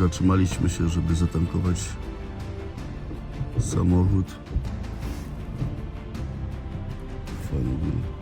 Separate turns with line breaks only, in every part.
Zatrzymaliśmy się, żeby zatankować samochód. Fajnie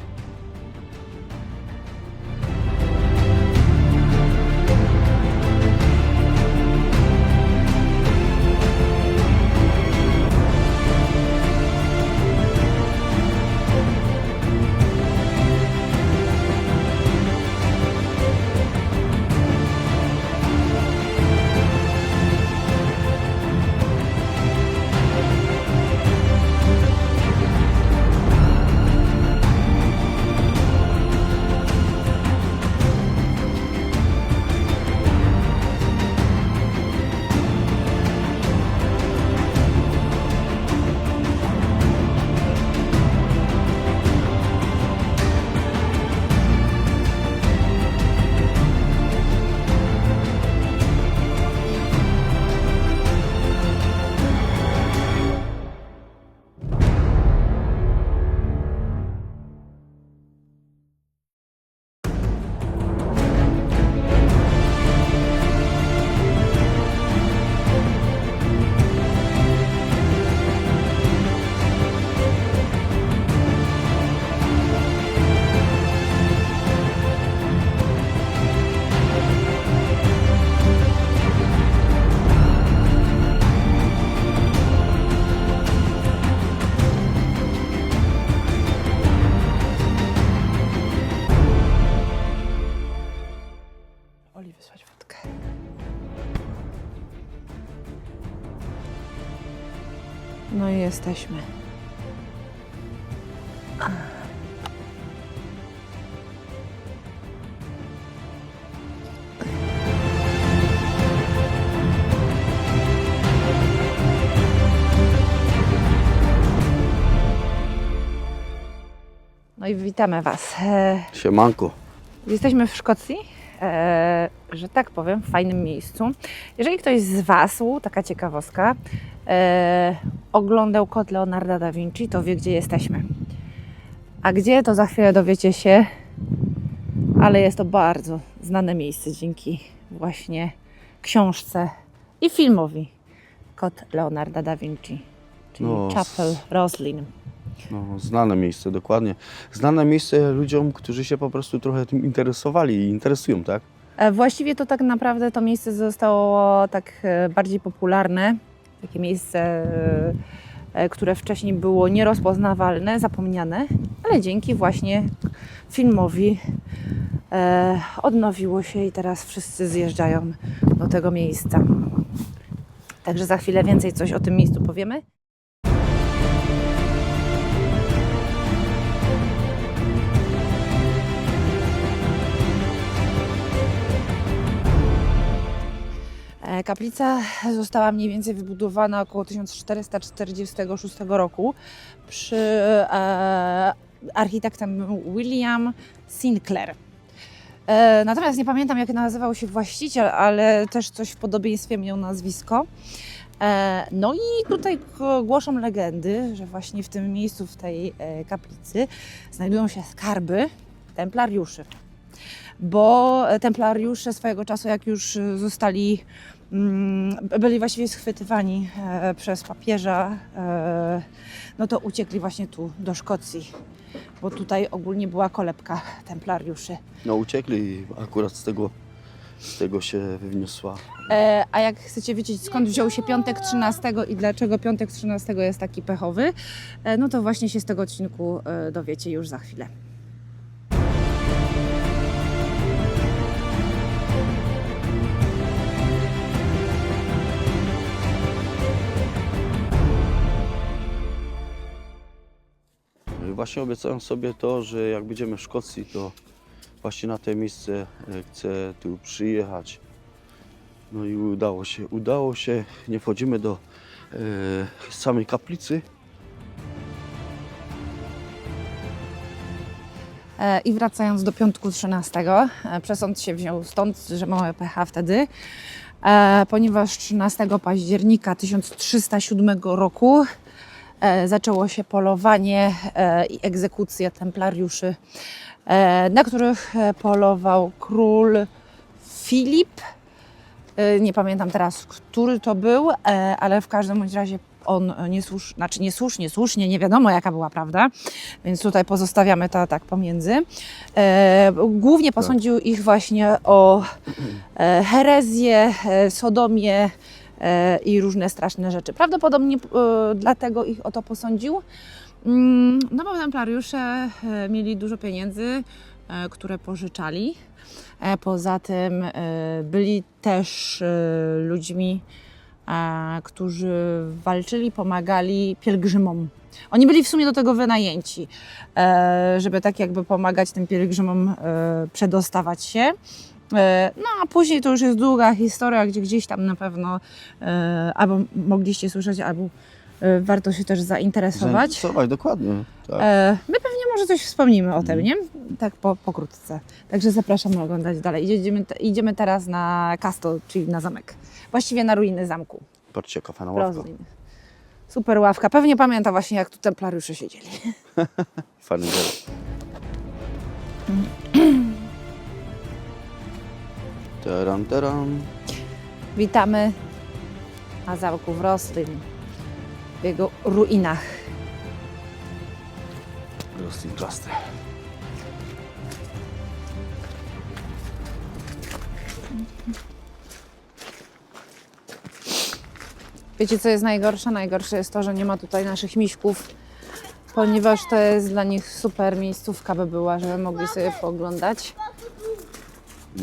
No i jesteśmy. No i witamy Was. E,
Siemanko.
Jesteśmy w Szkocji, e, że tak powiem, w fajnym miejscu. Jeżeli ktoś z Was, taka ciekawostka, e, oglądał kot Leonarda da Vinci, to wie, gdzie jesteśmy. A gdzie, to za chwilę dowiecie się, ale jest to bardzo znane miejsce dzięki właśnie książce i filmowi Kot Leonarda da Vinci, czyli
No,
Chapel Roslin.
No, znane miejsce, dokładnie. Znane miejsce ludziom, którzy się po prostu trochę tym interesowali i interesują, tak?
E, Właściwie to tak naprawdę to miejsce zostało tak e, bardziej popularne. Takie miejsce, e, które wcześniej było nierozpoznawalne, zapomniane, ale dzięki właśnie filmowi odnowiło się i teraz wszyscy zjeżdżają do tego miejsca. Także za chwilę więcej coś o tym miejscu powiemy. Kaplica została mniej więcej wybudowana około 1446 roku przy e, architektem William Sinclair. E, natomiast nie pamiętam, jak nazywał się właściciel, ale też coś w podobieństwie miał nazwisko. E, no i tutaj głoszą legendy, że właśnie w tym miejscu, w tej e, kaplicy znajdują się skarby templariuszy. Bo templariusze swojego czasu, jak już e, zostali byli właściwie schwytywani e, przez papieża, e, no to uciekli właśnie tu do Szkocji, bo tutaj ogólnie była kolebka templariuszy.
No uciekli i akurat z tego, z tego się wyniosła.
E, a jak chcecie wiedzieć skąd wziął się piątek 13 i dlaczego piątek 13 jest taki pechowy, no to właśnie się z tego odcinku dowiecie już za chwilę.
Właśnie obiecałem sobie to, że jak będziemy w Szkocji, to właśnie na to miejsce e, chcę tu przyjechać. No i udało się, udało się. Nie wchodzimy do e, samej kaplicy.
E, I wracając do piątku 13, e, przesąd się wziął stąd, że mamy pecha wtedy, ponieważ 13 października 1307 roku zaczęło się polowanie e, i egzekucja templariuszy, e, na których e, polował król Filip E, Nie pamiętam teraz, który to był, e, ale w każdym bądź razie on niesłusznie, znaczy niesłusznie, słusznie, nie wiadomo jaka była prawda, więc tutaj pozostawiamy to tak pomiędzy. E, Głównie posądził ich właśnie o e, herezję, e, sodomię e, i różne straszne rzeczy. Prawdopodobnie e, dlatego ich o to posądził, Mm, no bo templariusze e, mieli dużo pieniędzy, e, które pożyczali. Poza tym byli też ludźmi, którzy walczyli, pomagali pielgrzymom. Oni byli w sumie do tego wynajęci, żeby tak jakby pomagać tym pielgrzymom przedostawać się. E, No a później to już jest długa historia, gdzie gdzieś tam na pewno e, albo mogliście słyszeć, albo e, warto się też zainteresować.
Zainteresować, dokładnie. Tak.
My pewnie może coś wspomnimy o tym,
Mhm.
nie? Tak po, pokrótce. Także zapraszamy oglądać dalej. Idziemy, idziemy teraz na Castle, czyli na zamek. Właściwie na ruiny zamku.
Patrzcie, jaka fajna ławka.
Super ławka. Pewnie pamięta właśnie, jak tu templariusze siedzieli.
Fajny dom. Teran, teran.
Witamy na zamku w Roslin, w jego ruinach.
Rozliczasty.
Wiecie, co jest najgorsze? Najgorsze jest to, że nie ma tutaj naszych miśków, ponieważ to jest dla nich super miejscówka by była, żeby mogli sobie pooglądać.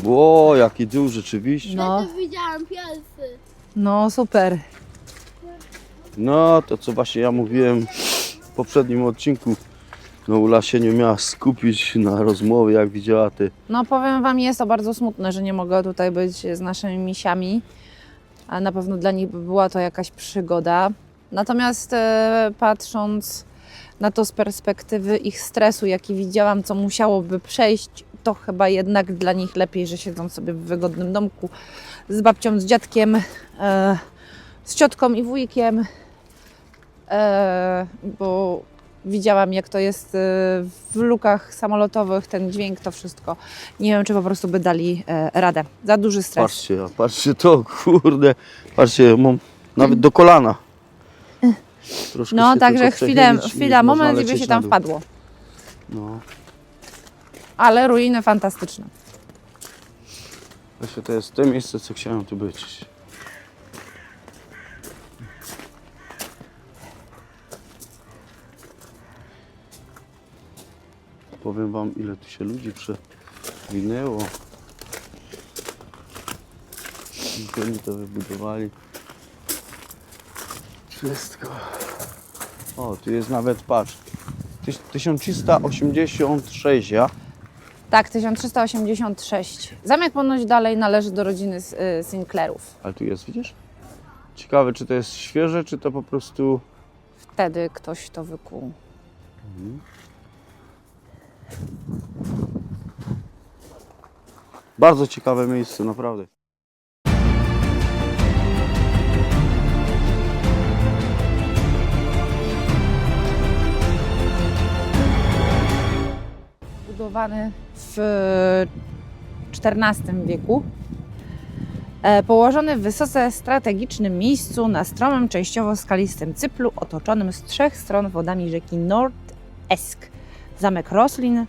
Ło, jaki dół rzeczywiście.
No.
Ja to widziałam pierwszy.
No super.
No, to co właśnie ja mówiłem w poprzednim odcinku. No Ula się nie miała skupić na rozmowie, jak widziała ty.
No powiem Wam, jest to bardzo smutne, że nie mogę tutaj być z naszymi misiami. A na pewno dla nich by była to jakaś przygoda. Natomiast e, patrząc na to z perspektywy ich stresu, jaki widziałam, co musiałoby przejść, to chyba jednak dla nich lepiej, że siedzą sobie w wygodnym domku z babcią, z dziadkiem, e, z ciotką i wujkiem. E, bo widziałam, jak to jest e, w lukach samolotowych, ten dźwięk, to wszystko. Nie wiem, czy po prostu by dali e, radę. Za duży stres.
Patrzcie, patrzcie to, kurde. Patrzcie, mam nawet do kolana. Troszkę
No, także chwilę, chwila, moment i by
lecieć
się tam wpadło.
No,
Ale ruiny fantastyczne.
właśnie to jest to miejsce, co chciałem tu być. Powiem wam, ile tu się ludzi przewinęło. I oni to wybudowali. Wszystko. O, tu jest nawet, patrz, tyś- 1386, ja?
Tak, 1386. Zamek ponoć dalej należy do rodziny y, Sinclairów.
Ale tu jest, widzisz? Ciekawe, czy to jest świeże, czy to po prostu...
Wtedy ktoś to wykuł.
Bardzo ciekawe miejsce, naprawdę.
Budowany w XIV wieku. E, Położony w wysoce strategicznym miejscu na stromym, częściowo skalistym cyplu, otoczonym z trzech stron wodami rzeki Nord Esk. Zamek Roslin.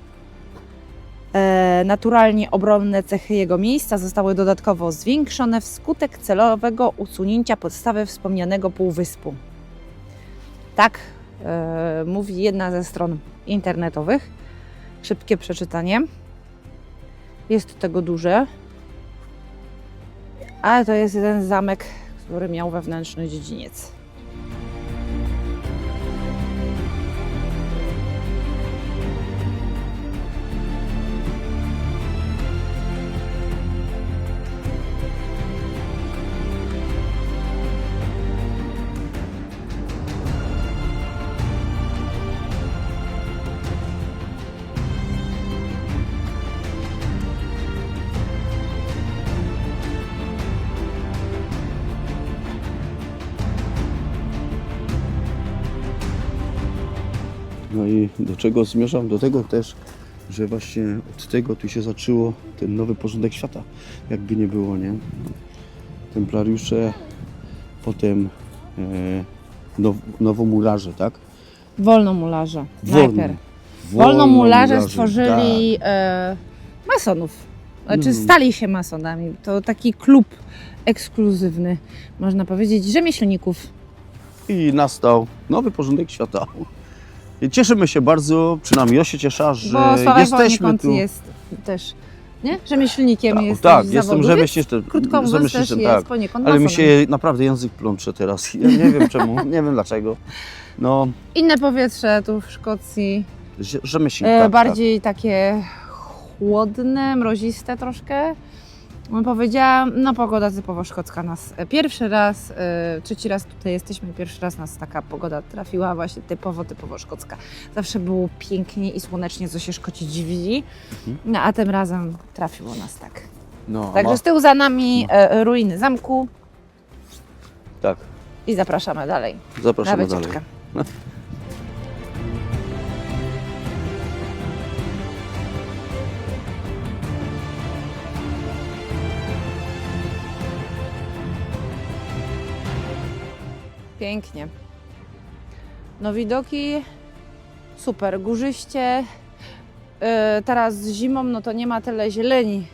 E, Naturalnie obronne cechy jego miejsca zostały dodatkowo zwiększone wskutek celowego usunięcia podstawy wspomnianego półwyspu. Tak e, mówi jedna ze stron internetowych. Szybkie przeczytanie. Jest tego duże. Ale to jest jeden zamek, który miał wewnętrzny dziedziniec.
No i do czego zmierzam? Do tego też, że właśnie od tego tu się zaczęło ten nowy porządek świata. Jakby nie było, nie? templariusze, potem e, now, nowomurarze, tak?
Wolnomularze.
Wolno-
Najpierw. Wolnomularze
wolnomurarze,
stworzyli e, masonów. Znaczy
Mm.
stali się masonami. To taki klub ekskluzywny, można powiedzieć, rzemieślników.
Tak. I nastał nowy porządek świata. Cieszymy się bardzo, przynajmniej ja się cieszę, że
Bo Sławek
jesteśmy tu.
jest też nie? rzemieślnikiem.
Tak,
jest
tak jestem rzemieślniczym.
Krótko mówiąc też
rzemieślniczym,
jest
tak.
poniekąd
Ale mi się naprawdę język plącze teraz. Ja nie wiem czemu, nie wiem dlaczego. No,
Inne powietrze tu w Szkocji,
rzemieślnik,
e,
tak,
bardziej takie chłodne, mroziste troszkę. Powiedziałam, no pogoda typowo szkocka nas e, pierwszy raz, e, trzeci raz tutaj jesteśmy, pierwszy raz nas taka pogoda trafiła właśnie typowo, typowo szkocka. Zawsze było pięknie i słonecznie, co się Szkoci dziwili,
Mhm.
no a tym razem trafiło nas tak.
No,
Także
ma-
z tyłu za nami e, ruiny zamku
tak,
i zapraszamy dalej na
zapraszamy dalej.
Pięknie. No widoki super, górzyście. Yy, teraz zimą no to nie ma tyle zieleni,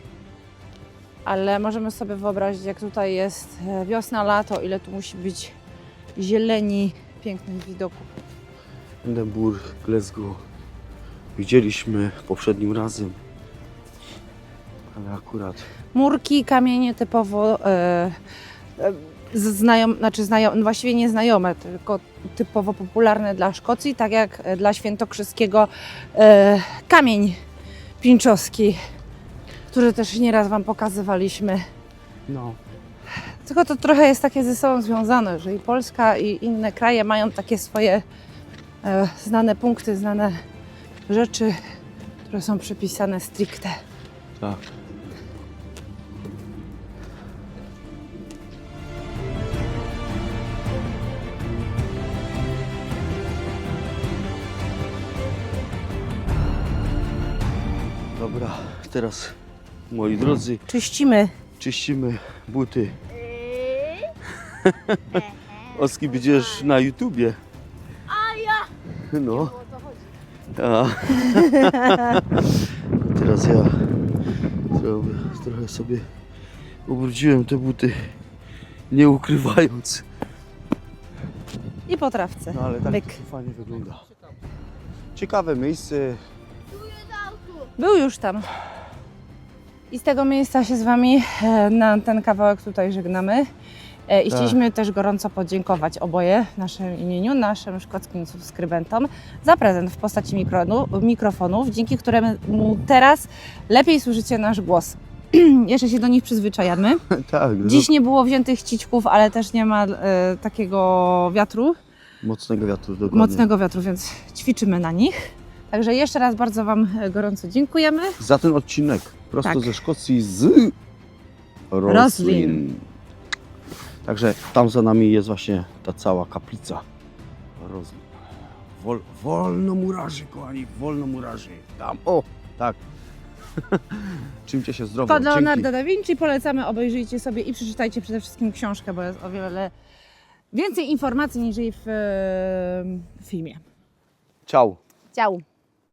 ale możemy sobie wyobrazić jak tutaj jest e, wiosna, lato, ile tu musi być zieleni, pięknych widoków.
Edynburg, Glasgow widzieliśmy poprzednim razem. Ale akurat
Murki, kamienie typowo e, z- znajom, znaczy właściwie nie znajome, tylko typowo popularne dla Szkocji, tak jak dla Świętokrzyskiego e, kamień pinczowski, który też nieraz Wam pokazywaliśmy.
no,
Tylko to trochę jest takie ze sobą związane, że i Polska i inne kraje mają takie swoje e, znane punkty, znane rzeczy, które są przypisane stricte.
tak. Teraz moi drodzy,
Czyścimy
czyścimy buty. Oski będziesz na YouTubie. A ja. No. A. Teraz ja trochę, trochę sobie ubrudziłem te buty, nie ukrywając.
i po trawce.
No ale tak
Myk.
to fajnie wygląda. Ciekawe miejsce.
Był już tam. I z tego miejsca się z Wami e, na ten kawałek tutaj żegnamy. E, I
Tak.
chcieliśmy też gorąco podziękować oboje w naszym imieniu, naszym szkockim subskrybentom za prezent w postaci mikronu, mikrofonów, dzięki któremu teraz lepiej słyszycie nasz głos. Jeszcze się do nich przyzwyczajamy.
tak,
Dziś nie było wziętych ściczków, ale też nie ma e, takiego wiatru,
mocnego wiatru dokładnie.
mocnego wiatru, więc ćwiczymy na nich. Także jeszcze raz bardzo Wam e, gorąco dziękujemy.
Za ten odcinek prosto
Tak.
ze Szkocji z roslin.
Roslin.
Także tam za nami jest właśnie ta cała kaplica roslin. Wol, wolno murarzy, kochani, wolno murarzy. Tam, o, tak. Czymcie się zdrowo. Dzięki.
Leonardo da Vinci polecamy, obejrzyjcie sobie i przeczytajcie przede wszystkim książkę, bo jest o wiele więcej informacji niż w e, filmie.
Ciao.
Ciao!